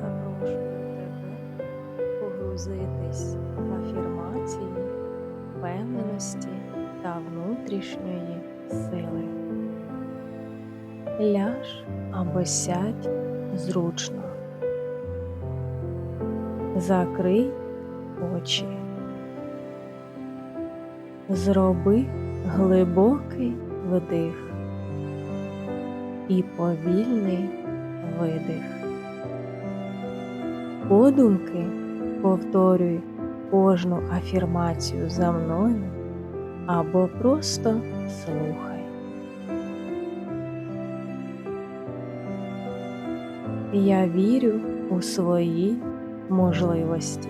запрошую тебе погрузитись в афірмації, впевненості та внутрішньої сили. Ляж або сядь зручно. Закрий очі. Зроби глибокий вдих і повільний видих. Подумки повторюй кожну афірмацію за мною або просто слухай. Я вірю у свої можливості.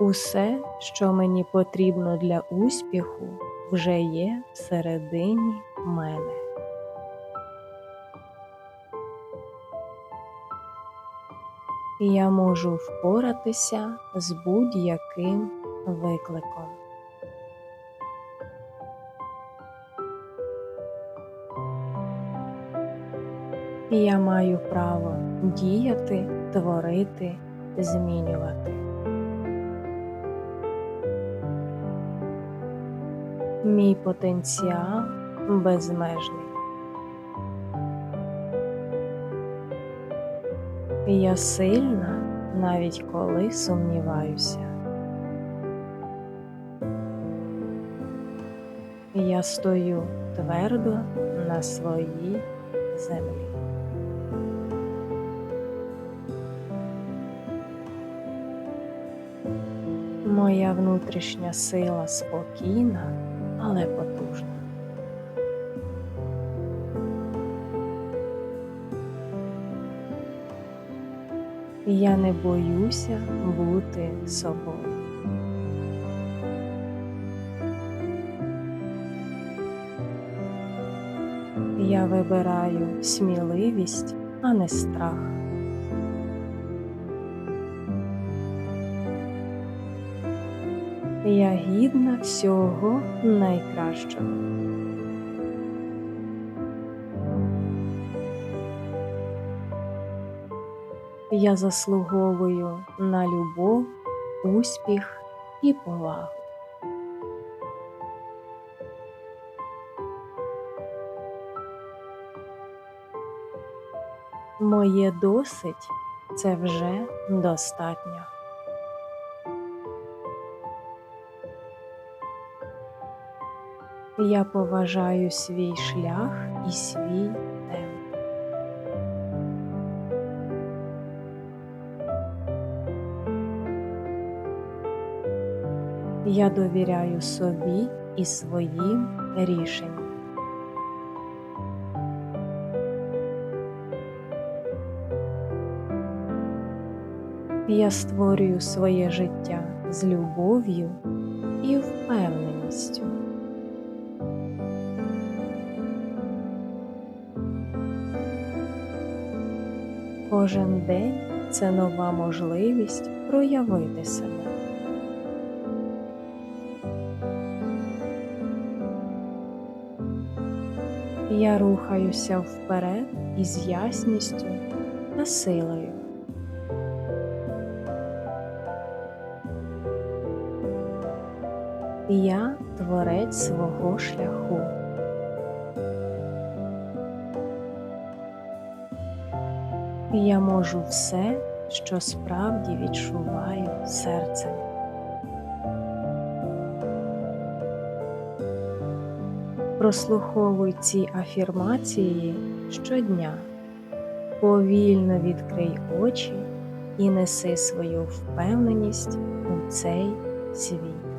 Усе, що мені потрібно для успіху, вже є всередині мене. Я можу впоратися з будь-яким викликом. Я маю право діяти, творити, змінювати. Мій потенціал безмежний. Я сильна, навіть коли сумніваюся. Я стою твердо на своїй землі. Моя внутрішня сила спокійна, але потужна. Я не боюся бути собою. Я вибираю сміливість, а не страх. Я гідна всього найкращого. Я заслуговую на любов, успіх і повагу. Моє досить це вже достатньо. Я поважаю свій шлях і свій темп. Я довіряю собі і своїм рішенням. Я створюю своє життя з любов'ю і впевненістю. Кожен день це нова можливість проявити себе. Я рухаюся вперед із ясністю та силою. Я творець свого шляху. Я можу все, що справді відчуваю серцем. Прослуховуй ці афірмації щодня, повільно відкрий очі і неси свою впевненість у цей світ.